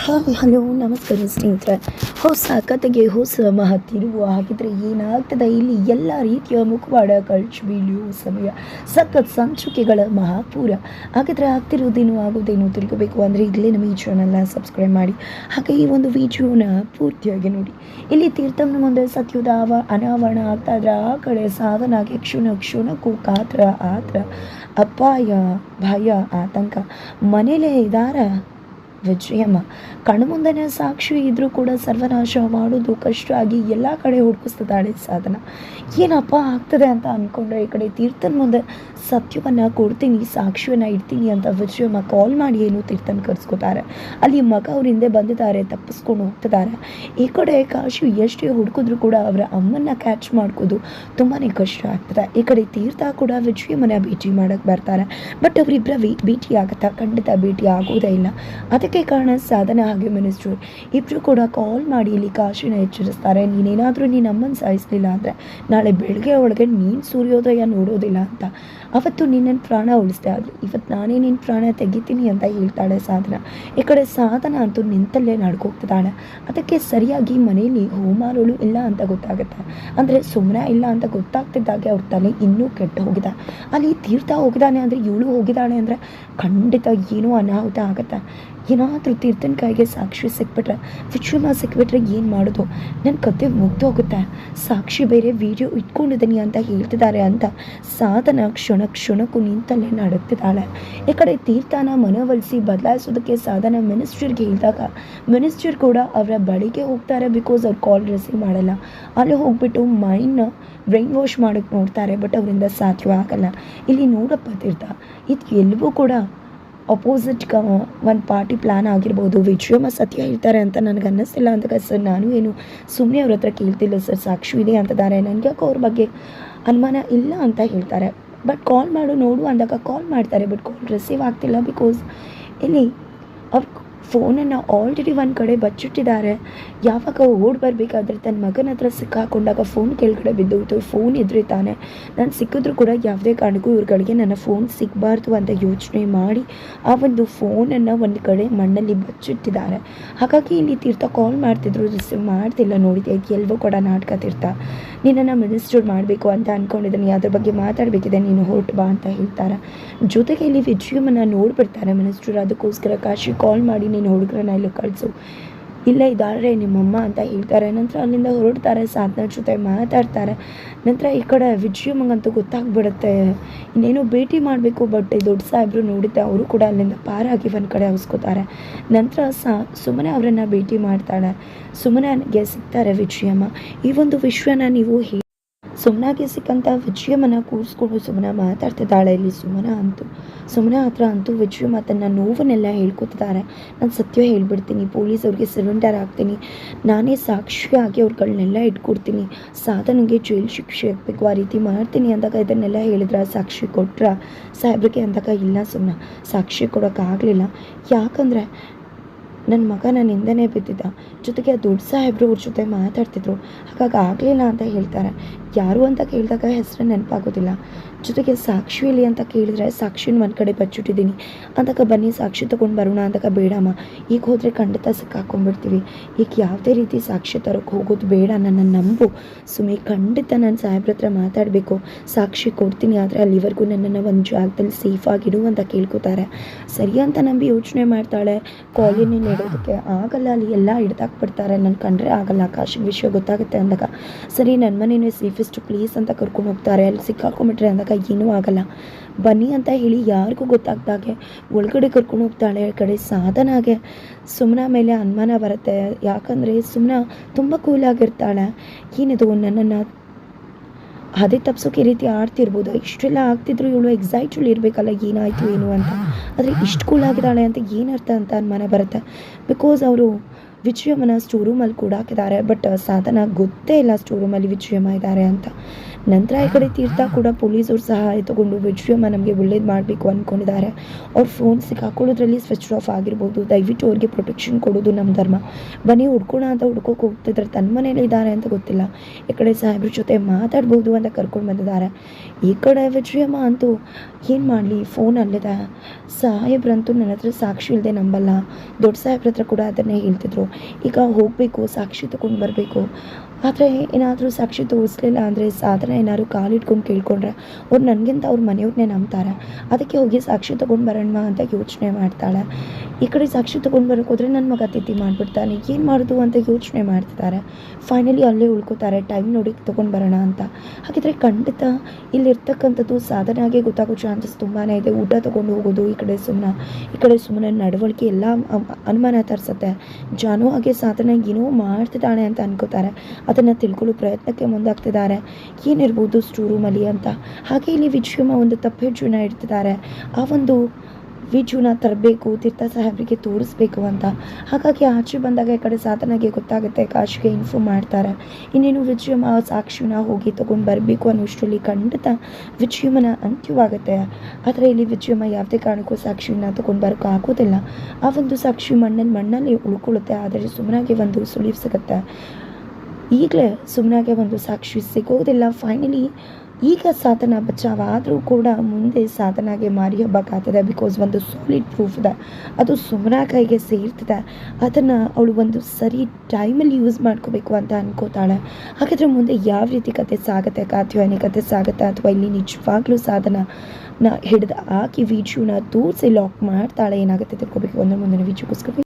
Hi hello, ನಮಸ್ಕಾರ ಸ್ನೇಹಿತರೆ. ಹೊಸ ಕತೆಗೆ ಹೊಸ ಮಹತ್ತಿರುವ ಹಾಗಿದ್ರೆ ಏನಾಗ್ತದೆ? ಇಲ್ಲಿ ಎಲ್ಲ ರೀತಿಯ ಮುಖವಾಡ, ಕಳ್ಚು ಬೀಳಿಯುವ ಸಮಯ, ಸಖತ್ ಸಂಚುಕೆಗಳ ಮಹಾಪೂರ. ಹಾಗಿದ್ರೆ ಆಗ್ತಿರೋದೇನು, ಆಗೋದೇನು ತಿಳ್ಕೋಬೇಕು ಅಂದರೆ ಈಗಲೇ ನಮ್ಮ ಈ ಚಾನಲ್ನ ಸಬ್ಸ್ಕ್ರೈಬ್ ಮಾಡಿ. ಹಾಗೆ ಈ ಒಂದು ವಿಡಿಯೋನ ಪೂರ್ತಿಯಾಗಿ ನೋಡಿ. ಇಲ್ಲಿ ತೀರ್ಥಮ್ನ ಮುಂದೆ ಸತ್ಯುದ ಅವ ಅನಾವರಣ ಆಗ್ತಾ ಇದ್ರೆ ಆ ಕಡೆ ಸಾವನಾಗಿ ಕ್ಷುಣ ಕ್ಷುಣಕ್ಕೂ ಕಾತ್ರ, ಆತ್ರ, ಅಪಾಯ, ಭಯ, ಆತಂಕ. ಮನೇಲೇ ಇದಾರ ವಿಜಯಮ್ಮ. ಕಣ್ಮುಂದನೇ ಸಾಕ್ಷಿ ಇದ್ದರೂ ಕೂಡ ಸರ್ವನಾಶ ಮಾಡೋದು ಕಷ್ಟ ಆಗಿ ಎಲ್ಲ ಕಡೆ ಹುಡುಕಿಸ್ತಿದ್ದಾಳೆ ಸಾಧನ. ಏನಪ್ಪ ಆಗ್ತದೆ ಅಂತ ಅಂದ್ಕೊಂಡ್ರೆ ಈ ಕಡೆ ತೀರ್ಥನ ಮುಂದೆ ಸತ್ಯವನ್ನು ಕೊಡ್ತೀನಿ, ಸಾಕ್ಷಿಯನ್ನು ಇಡ್ತೀನಿ ಅಂತ ವಿಜಯಮ್ಮ ಕಾಲ್ ಮಾಡಿ ಏನು ತೀರ್ಥನ ಕರ್ಸ್ಕೊತಾರೆ. ಅಲ್ಲಿ ಮಗ ಅವ್ರ ಹಿಂದೆ ಬಂದಿದ್ದಾರೆ, ತಪ್ಪಿಸ್ಕೊಂಡು ಹೋಗ್ತಿದ್ದಾರೆ. ಈ ಕಡೆ ಕಾಶಿ ಎಷ್ಟೇ ಹುಡುಕಿದ್ರು ಕೂಡ ಅವರ ಅಮ್ಮನ್ನ ಕ್ಯಾಚ್ ಮಾಡ್ಕೋದು ತುಂಬಾ ಕಷ್ಟ ಆಗ್ತದೆ. ಈ ಕಡೆ ತೀರ್ಥ ಕೂಡ ವಿಜಯಮ್ಮನ ಭೇಟಿ ಮಾಡಕ್ಕೆ ಬರ್ತಾರೆ. ಬಟ್ ಅವರಿಬ್ಬರ ಭೇಟಿ ಆಗುತ್ತಾ ಖಂಡಿತ ಭೇಟಿ ಆಗೋದೇ ಇಲ್ಲ. ಅದಕ್ಕೆ ಕಾರಣ ಸಾಧನ ಹಾಗೆ ಮಿನಿಸ್ಟ್ರು ಇಬ್ಬರು ಕೂಡ ಕಾಲ್ ಮಾಡಿ ಇಲ್ಲಿ ಕಾಶಿನ ಎಚ್ಚರಿಸ್ತಾರೆ. ನೀನೇನಾದರೂ ನೀನು ಅಮ್ಮನ ಸಾಯಿಸಲಿಲ್ಲ ಅಂದರೆ ನಾಳೆ ಬೆಳಗ್ಗೆ ಒಳಗೆ ನೀನು ಸೂರ್ಯೋದಯ ನೋಡೋದಿಲ್ಲ ಅಂತ. ಅವತ್ತು ನಿನ್ನ ಪ್ರಾಣ ಉಳಿಸ್ದೆ ಆದರೆ ಇವತ್ತು ನಾನೇ ನಿನ್ನ ಪ್ರಾಣ ತೆಗಿತೀನಿ ಅಂತ ಹೇಳ್ತಾಳೆ ಸಾಧನ. ಈ ಕಡೆ ಸಾಧನ ಅಂತೂ ನಿಂತಲ್ಲೇ ನಡ್ಕೋಗ್ತಿದ್ದಾಳೆ. ಅದಕ್ಕೆ ಸರಿಯಾಗಿ ಮನೆಯಲ್ಲಿ ಹೋಮಾರೋಳು ಇಲ್ಲ ಅಂತ ಗೊತ್ತಾಗುತ್ತೆ. ಅಂದರೆ ಸುಮ್ಮನೆ ಇಲ್ಲ ಅಂತ ಗೊತ್ತಾಗ್ತಿದ್ದಾಗೆ ಅವ್ರ ತಲೆ ಇನ್ನೂ ಕೆಟ್ಟು ಹೋಗಿದೆ. ಅಲ್ಲಿ ತೀರ್ಥ ಹೋಗಿದ್ದಾನೆ ಅಂದರೆ ಇವಳು ಹೋಗಿದ್ದಾಳೆ ಅಂದರೆ ಖಂಡಿತ ಏನೋ ಅನಾಹುತ ಆಗುತ್ತೆ. ಏನಾದರೂ ತೀರ್ಥನ ಕಾಯಿಗೆ ಸಾಕ್ಷಿ ಸಿಕ್ಬಿಟ್ರೆ ವಿಶ್ವಮ ಸಿಕ್ಬಿಟ್ರೆ ಏನು ಮಾಡೋದು? ನನ್ನ ಕತೆ ಮುಗ್ದೋಗುತ್ತೆ ಸಾಕ್ಷಿ ಬೇರೆ ವಿಡಿಯೋ ಇಟ್ಕೊಂಡಿದ್ದೀನಿ ಅಂತ ಹೇಳ್ತಿದ್ದಾರೆ ಅಂತ ಸಾಧನ ಕ್ಷಣ ಕ್ಷಣಕ್ಕೂ ನಿಂತಲ್ಲೇ ನಡುತ್ತಿದ್ದಾಳೆ ಈ ಕಡೆ ತೀರ್ಥನ ಮನವೊಲಿಸಿ ಬದಲಾಯಿಸೋದಕ್ಕೆ ಸಾಧನ ಮಿನಿಸ್ಟ್ರಿಗೆ ಹೇಳಿದಾಗ, ಮಿನಿಸ್ಟರ್ ಕೂಡ ಅವರ ಬಳಿಗೆ ಹೋಗ್ತಾರೆ ಬಿಕಾಸ್ ಅವ್ರು ಕಾಲ್ ರಿಸೀವ್ ಮಾಡಲ್ಲ. ಅಲ್ಲಿ ಹೋಗ್ಬಿಟ್ಟು ಮೈಂಡ್ನ ಬ್ರೈನ್ ವಾಶ್ ಮಾಡೋಕ್ಕೆ ನೋಡ್ತಾರೆ ಬಟ್ ಅವರಿಂದ ಸಾಧ್ಯ ಆಗಲ್ಲ. ಇಲ್ಲಿ ನೋಡಪ್ಪ ತೀರ್ಥ, ಇದು ಎಲ್ಲವೂ ಕೂಡ ಅಪೋಸಿಟ್ ಒಂದು ಪಾರ್ಟಿ ಪ್ಲ್ಯಾನ್ ಆಗಿರ್ಬೋದು. ವಿಜಯಮ್ಮ ಸತ್ಯ ಇರ್ತಾರೆ ಅಂತ ನನಗೆ ಅನ್ನಿಸ್ತಿಲ್ಲ ಅಂತ ಸರ್ ನಾನು ಏನು ಸುಮ್ಮನೆ ಅವ್ರ ಹತ್ರ ಕೇಳ್ತಿಲ್ಲ ಸರ್ ಸಾಕ್ಷಿ ಇದೆ ಅಂತಿದ್ದಾರೆ ನನಗೆ ಯಾಕೋ ಅವ್ರ ಬಗ್ಗೆ ಅನುಮಾನ ಇಲ್ಲ ಅಂತ ಹೇಳ್ತಾರೆ. ಬಟ್ ಕಾಲ್ ಮಾಡು, ನೋಡು ಅಂದಾಗ ಕಾಲ್ ಮಾಡ್ತಾರೆ. ಬಟ್ ಕಾಲ್ ರಿಸೀವ್ ಆಗ್ತಿಲ್ಲ ಬಿಕಾಸ್ ಇಲ್ಲಿ ಅವ್ರ ಫೋನನ್ನು ಆಲ್ರೆಡಿ ಒಂದು ಕಡೆ ಬಚ್ಚಿಟ್ಟಿದ್ದಾರೆ. ಯಾವಾಗ ಓಡಿ ಬರಬೇಕಾದ್ರೆ ತನ್ನ ಮಗನ ಹತ್ರ ಸಿಕ್ಕಾಕೊಂಡಾಗ ಫೋನ್ ಕೆಳಗಡೆ ಬಿದ್ದೋಯ್ತು. ಫೋನ್ ಇದ್ರೆ ತಾನೆ. ನಾನು ಸಿಕ್ಕಿದ್ರು ಕೂಡ ಯಾವುದೇ ಕಾರಣಕ್ಕೂ ಇವ್ರಗಳಿಗೆ ನನ್ನ ಫೋನ್ ಸಿಗಬಾರ್ದು ಅಂತ ಯೋಚನೆ ಮಾಡಿ ಆ ಒಂದು ಫೋನನ್ನು ಒಂದು ಕಡೆ ಮಣ್ಣಲ್ಲಿ ಬಚ್ಚಿಟ್ಟಿದ್ದಾರೆ. ಹಾಗಾಗಿ ಇಲ್ಲಿ ತೀರ್ಥ ಕಾಲ್ ಮಾಡ್ತಿದ್ರು, ರಿಸೀವ್ ಮಾಡ್ತಿಲ್ಲ ನೋಡಿದೆ ಎಲ್ಲವೂ ಕೂಡ ನಾಟಕ ತೀರ್ಥ ನಿನ್ನನ್ನು ಮಿನಿಸ್ಟರ್ ಮಾಡಬೇಕು ಅಂತ ಅಂದ್ಕೊಂಡಿದ್ದೀನಿ ಅದ್ರ ಬಗ್ಗೆ ಮಾತಾಡಬೇಕಿದೆ. ನೀನು ಹೊರಟು ಬಾ ಅಂತ ಹೇಳ್ತಾರೆ? ಜೊತೆಗೆ ಇಲ್ಲಿ ವಿಜಯಮ್ಮನ ನೋಡ್ಬಿಡ್ತಾರೆ ಮಿನಿಸ್ಟರ್? ಅದಕ್ಕೋಸ್ಕರ ಕಾಶಿ ಕಾಲ್ ಮಾಡಿ ನೀನು ಹುಡುಗರನ್ನ ಇಲ್ಲಿ ಕಳಿಸು. ಇಲ್ಲೇ ಇದ್ದಾರೆ ನಿಮ್ಮಮ್ಮ ಅಂತ ಹೇಳ್ತಾರೆ. ನಂತರ ಅಲ್ಲಿಂದ ಹೊರಡ್ತಾರೆ ಸಾಧನ ಜೊತೆ ಮಾತಾಡ್ತಾರೆ. ನಂತರ ಈ ಕಡೆ ವಿಜಯಮ್ಮಂಗಂತೂ ಗೊತ್ತಾಗ್ಬಿಡುತ್ತೆ. ಇನ್ನೇನೋ ಭೇಟಿ ಮಾಡಬೇಕು ಬಟ್ ದೊಡ್ಡ ಸಾಹೇಬರು ನೋಡಿದ್ದೆ, ಅವರು ಕೂಡ ಅಲ್ಲಿಂದ ಪಾರಾಗಿ ಒಂದು ಕಡೆ ಹೊಸ್ಕೋತಾರೆ ನಂತರ ಸಾ ಸುಮ್ಮನೆ ಅವರನ್ನು ಭೇಟಿ ಮಾಡ್ತಾಳೆ. ಸುಮ್ಮನೆಗೆ ಸಿಗ್ತಾರೆ ವಿಜಯಮ್ಮ. ಈ ಒಂದು ವಿಷಯನ ನೀವು ಹೇ ಸುಮ್ಮನಾಗೆ ಸಿಕ್ಕಂಥ ವಿಜಯಮ್ಮನ ಕೂರಿಸ್ಕೊಂಡು ಸುಮ್ಮನ ಮಾತಾಡ್ತಿದ್ದಾಳೆ. ಇಲ್ಲಿ ಸುಮ್ಮನ ಅಂತೂ ಸುಮ್ಮನ ಹತ್ರ ಅಂತೂ ವಿಜಯಮ್ಮ ತನ್ನ ನೋವನ್ನೆಲ್ಲ ಹೇಳ್ಕೊತಿದ್ದಾರೆ ನಾನು ಸತ್ಯ ಹೇಳ್ಬಿಡ್ತೀನಿ, ಪೊಲೀಸ್ ಅವ್ರಿಗೆ ಸಿಲಿಂಡರ್ ಆಗ್ತೀನಿ. ನಾನೇ ಸಾಕ್ಷಿಯಾಗಿ ಅವ್ರುಗಳನ್ನೆಲ್ಲ ಇಟ್ಕೊಡ್ತೀನಿ. ಸಾಧನಿಗೆ ಜೈಲ್ ಶಿಕ್ಷೆ ಆಗಬೇಕು, ಆ ರೀತಿ ಮಾಡ್ತೀನಿ ಅಂದಾಗ ಇದನ್ನೆಲ್ಲ ಹೇಳಿದ್ರ ಸಾಕ್ಷಿ ಕೊಟ್ರ? ಸಾಹೇಬ್ರಿಗೆ ಅಂದಾಗ ಇಲ್ಲ ಸುಮ್ಮನೆ ಸಾಕ್ಷಿ ಕೊಡೋಕ್ಕಾಗಲಿಲ್ಲ ಯಾಕಂದರೆ ನನ್ನ ಮಗ ನನ್ನ ಹಿಂದೆನೇ ಬಿದ್ದಿದ್ದ. ಜೊತೆಗೆ ಆ ದೊಡ್ಡ ಸಾಹೇಬರು ಅವ್ರ ಜೊತೆ ಮಾತಾಡ್ತಿದ್ರು. ಹಾಗಾಗಿ ಆಗಲಿಲ್ಲ ಅಂತ ಹೇಳ್ತಾರೆ. ಯಾರು ಅಂತ ಕೇಳಿದಾಗ ಹೆಸರು ನೆನಪಾಗೋದಿಲ್ಲ. ಜೊತೆಗೆ ಸಾಕ್ಷಿಯಲ್ಲಿ ಅಂತ ಕೇಳಿದ್ರೆ ಸಾಕ್ಷಿನ ಒಂದು ಕಡೆ ಬಚ್ಚಿಟ್ಟಿದ್ದೀನಿ ಅಂತಕ ಬನ್ನಿ, ಸಾಕ್ಷಿ ತೊಗೊಂಡು ಬರೋಣ ಅಂತಕ ಬೇಡಮ್ಮ. ಈಗ ಹೋದರೆ ಖಂಡಿತ ಸಿಕ್ಕಾಕೊಂಡ್ಬಿಡ್ತೀವಿ ಈಗ ಯಾವುದೇ ರೀತಿ ಸಾಕ್ಷಿ ತರೋಕ್ಕೆ ಹೋಗೋದು ಬೇಡ ನನ್ನ ನಂಬು. ಸುಮ್ಮನೆ ಖಂಡಿತ ನಾನು ಸಾಹೇಬ್ರ ಹತ್ರ ಮಾತಾಡಬೇಕು. ಸಾಕ್ಷಿ ಕೊಡ್ತೀನಿ ಆದರೆ ಅಲ್ಲಿವರೆಗೂ ನನ್ನನ್ನು ಒಂದು ಜಾಗದಲ್ಲಿ ಸೇಫಾಗಿಡು ಅಂತ ಕೇಳ್ಕೊತಾರೆ. ಸರಿ ಅಂತ ನಂಬಿ ಯೋಚನೆ ಮಾಡ್ತಾಳೆ. ಕಾಲಿನಲ್ಲಿ ಇಡೋದಕ್ಕೆ ಆಗಲ್ಲ. ಅಲ್ಲಿ ಎಲ್ಲ ಹಿಡ್ದಾಕ್ಬಿಡ್ತಾರೆ. ನನ್ನ ಕಂಡ್ರೆ ಆಗಲ್ಲ. ಆಕಾಶ್ ವಿಷಯ ಗೊತ್ತಾಗುತ್ತೆ ಅಂದಾಗ. ಸರಿ ನನ್ನ ಮನೇನೇ ಸೇಫೆಸ್ಟ್ ಪ್ಲೇಸ್ ಅಂತ ಕರ್ಕೊಂಡು ಹೋಗ್ತಾರೆ. ಅಲ್ಲಿ ಸಿಕ್ಕಾಕೊಂಡ್ಬಿಟ್ರೆ ಅಂದಾಗ ಏನೂ ಆಗಲ್ಲ. ಬನ್ನಿ ಅಂತ ಹೇಳಿ ಯಾರಿಗೂ ಗೊತ್ತಾಗ್ದಾಗೆ ಒಳಗಡೆ ಕರ್ಕೊಂಡು ಹೋಗ್ತಾಳೆ. ಕಡೆ ಸಾಧನಾಗೆ ಸುಮ್ನ ಮೇಲೆ ಅನುಮಾನ ಬರುತ್ತೆ. ಯಾಕಂದರೆ ಸುಮ್ಮನ ತುಂಬ ಕೂಲಾಗಿರ್ತಾಳೆ ಏನಿದು ನನ್ನನ್ನು ಅದೇ ತಪ್ಸೋಕೆ ಈ ರೀತಿ ಆಡ್ತಿರ್ಬೋದು. ಇಷ್ಟೆಲ್ಲ ಆಗ್ತಿದ್ರು ಇವಳು ಎಕ್ಸೈಟಲ್ಲಿ ಇರಬೇಕಲ್ಲ, ಏನಾಯಿತು, ಏನು ಅಂತ. ಆದರೆ ಇಷ್ಟು ಕೂಲ್ ಆಗಿದ್ದಾಳೆ ಅಂತ ಏನರ್ಥ ಅಂತ ಅನುಮಾನ ಬರುತ್ತೆ. ಬಿಕಾಸ್ ಅವರು ವಿಜಯಮ್ಮನ ಸ್ಟೋರ್ ರೂಮಲ್ಲಿ ಕೂಡ ಹಾಕಿದ್ದಾರೆ ಬಟ್ ಸಾಧನ ಗೊತ್ತೇ ಇಲ್ಲ ಸ್ಟೋರೂಮಲ್ಲಿ ವಿಜಯಮ್ಮ ಇದ್ದಾರೆ ಅಂತ. ನಂತರ ಈ ಕಡೆ ತೀರ್ಥ ಕೂಡ ಪೊಲೀಸರು ಸಹಾಯ ತಗೊಂಡು ವಿಜಯಮ್ಮ ನಮಗೆ ಒಳ್ಳೇದು ಮಾಡಬೇಕು ಅಂದ್ಕೊಂಡಿದ್ದಾರೆ ಅವ್ರ ಫೋನ್ ಸಿಕ್ಕಾಕೊಳ್ಳೋದ್ರಲ್ಲಿ ಸ್ವಿಚ್ ಆಫ್ ಆಗಿರ್ಬೋದು. ದಯವಿಟ್ಟು ಅವ್ರಿಗೆ ಪ್ರೊಟೆಕ್ಷನ್ ಕೊಡೋದು ನಮ್ಮ ಧರ್ಮ. ಬನ್ನಿ ಹುಡ್ಕೋಣ ಅಂತ ಹುಡ್ಕೋಕೆ ಹೋಗ್ತಿದ್ರೆ. ತನ್ನ ಮನೇಲಿ ಇದ್ದಾರೆ ಅಂತ ಗೊತ್ತಿಲ್ಲ. ಈ ಕಡೆ ಸಾಹೇಬ್ರ ಜೊತೆ ಮಾತಾಡ್ಬೋದು ಅಂತ ಕರ್ಕೊಂಡು ಬಂದಿದ್ದಾರೆ. ಈ ಕಡೆ ವಿಜಯಮ್ಮ ಅಂತೂ ಏನು ಮಾಡಲಿ? ಫೋನ್ ಅಲ್ಲಿದೆ. ಸಾಹೇಬ್ರಂತೂ ನನ್ನ ಹತ್ರ ಸಾಕ್ಷಿ ಇಲ್ಲದೆ ನಂಬಲ್ಲ. ದೊಡ್ಡ ಸಾಹೇಬ್ರ ಹತ್ರ ಕೂಡ ಅದನ್ನೇ ಹೇಳ್ತಿದ್ರು. ಈಗ ಹೋಗಬೇಕು ಸಾಕ್ಷಿ ತಗೊಂಡು ಬರಬೇಕು. ಆದರೆ ಏನಾದರೂ ಸಾಕ್ಷಿ ತೋರಿಸ್ಲಿಲ್ಲ ಅಂದರೆ ಸಾಧನ ಏನಾದ್ರು ಕಾಲಿಟ್ಕೊಂಡು ಕೇಳ್ಕೊಂಡ್ರೆ ಅವ್ರು ನನಗಿಂತ ಅವ್ರ ಮನೆಯವ್ರನ್ನೇ ನಂಬ್ತಾರೆ. ಅದಕ್ಕೆ ಹೋಗಿ ಸಾಕ್ಷಿ ತೊಗೊಂಡು ಬರೋಣ ಅಂತ ಯೋಚನೆ ಮಾಡ್ತಾಳೆ. ಈ ಕಡೆ ಸಾಕ್ಷಿ ತೊಗೊಂಡು ಬರೋಕೆ ಹೋದರೆ ನನ್ನ ಮಗ ತಿಥಿ ಮಾಡಿಬಿಡ್ತಾನೆ. ಏನು ಮಾಡೋದು ಅಂತ ಯೋಚನೆ ಮಾಡ್ತಿದ್ದಾರೆ. ಫೈನಲಿ ಅಲ್ಲೇ ಉಳ್ಕೋತಾರೆ. ಟೈಮ್ ನೋಡಿ ತೊಗೊಂಡು ಬರೋಣ ಅಂತ. ಹಾಗಿದ್ರೆ ಖಂಡಿತ ಇಲ್ಲಿರ್ತಕ್ಕಂಥದ್ದು ಸಾಧನೆಯಾಗೆ ಗೊತ್ತಾಗೋ ಚಾನ್ಸಸ್ ತುಂಬಾ ಇದೆ. ಊಟ ತೊಗೊಂಡು ಹೋಗೋದು, ಈ ಕಡೆ ಸುಮ್ಮನೆ ಈ ಕಡೆ ಸುಮ್ಮನೆ ನಡವಳಿಕೆ ಎಲ್ಲ ಅನುಮಾನ ತರಿಸುತ್ತೆ. ಜಾನು ಹಾಗೆ ಸಾಧನೆ ಏನೋ ಮಾಡ್ತಿದ್ದಾಳೆ ಅಂತ ಅನ್ಕೋತಾರೆ. ಅದನ್ನು ತಿಳ್ಕೊಳ್ಳೋ ಪ್ರಯತ್ನಕ್ಕೆ ಮುಂದಾಗ್ತಿದ್ದಾರೆ. ಏನಿರ್ಬೋದು ಸ್ಟೋರ್ ರೂಮಲ್ಲಿ ಅಂತ. ಹಾಗೆ ಇಲ್ಲಿ ವಿಜಯಮ್ಮ ಒಂದು ತಪ್ಪೆಜ್ಜುನ ಇಡ್ತಿದ್ದಾರೆ. ಆ ಒಂದು ವಿಜುನ ತರಬೇಕು, ತೀರ್ಥ ಸಾಹೇಬ್ರಿಗೆ ತೋರಿಸ್ಬೇಕು ಅಂತ. ಹಾಗಾಗಿ ಆಚೆ ಬಂದಾಗ ಈ ಕಡೆ ಸಾಧನಾಗೆ ಗೊತ್ತಾಗುತ್ತೆ, ಕಾಶಿಗೆ ಇನ್ಫಾರ್ಮ್ ಮಾಡ್ತಾರೆ. ಇನ್ನೇನು ವಿಜಯಮ್ಮ ಸಾಕ್ಷಿನ ಹೋಗಿ ತೊಗೊಂಡು ಬರಬೇಕು ಅನ್ನೋಷ್ಟರಲ್ಲಿ ಖಂಡಿತ ವಿಜಯಮ್ಮನ ಅಂತ್ಯವಾಗುತ್ತೆ. ಆದರೆ ಇಲ್ಲಿ ವಿಜಯಮ್ಮ ಯಾವುದೇ ಕಾರಣಕ್ಕೂ ಸಾಕ್ಷಿನ ತೊಗೊಂಡು ಬರೋಕೆ ಆಗೋದಿಲ್ಲ. ಆ ಒಂದು ಸಾಕ್ಷಿ ಮಣ್ಣಲ್ಲಿ ಮಣ್ಣಲ್ಲಿ ಉಳ್ಕೊಳ್ಳುತ್ತೆ, ಆದರೆ ಸುಮ್ಮನಾಗಿ ಒಂದು ಸುಳಿವು ಸಿಗುತ್ತೆ. ಈಗಲೇ ಸುಮ್ಮನಾಗೆ ಒಂದು ಸಾಕ್ಷಿ ಸಿಗೋದಿಲ್ಲ. ಫೈನಲಿ ಈಗ ಸಾಧನ ಬಚಾವಾದರೂ ಕೂಡ ಮುಂದೆ ಸಾಧನಾಗೆ ಮಾರಿ ಹಬ್ಬಕ್ಕಾಗ್ತದೆ ಬಿಕಾಸ್ ಒಂದು ಸಾಲಿಡ್ ಪ್ರೂಫ್ ಇದೆ. ಅದು ಸುಮ್ನ ಕೈಗೆ ಸೇರ್ತದೆ. ಅದನ್ನು ಅವಳು ಒಂದು ಸರಿ ಟೈಮಲ್ಲಿ ಯೂಸ್ ಮಾಡ್ಕೋಬೇಕು ಅಂತ ಅನ್ಕೋತಾಳೆ. ಹಾಗಾದರೆ ಮುಂದೆ ಯಾವ ರೀತಿ ಕತೆ ಸಾಗುತ್ತೆ? ಕಾತ್ಯಾಯನಿ ಕತೆ ಸಾಗುತ್ತೆ ಅಥವಾ ಇಲ್ಲಿ ನಿಜವಾಗ್ಲೂ ಸಾಧನ ನ ಹಿಡಿದು ಹಾಕಿ ವೀಡಿಯೋನ ತೋರಿಸಿ ಲಾಕ್ ಮಾಡ್ತಾಳೆ? ಏನಾಗುತ್ತೆ ತಿಳ್ಕೊಬೇಕು. ಅಂದರೆ ಮುಂದಿನ ವೀಡಿಯೋಗೋಸ್ಕರ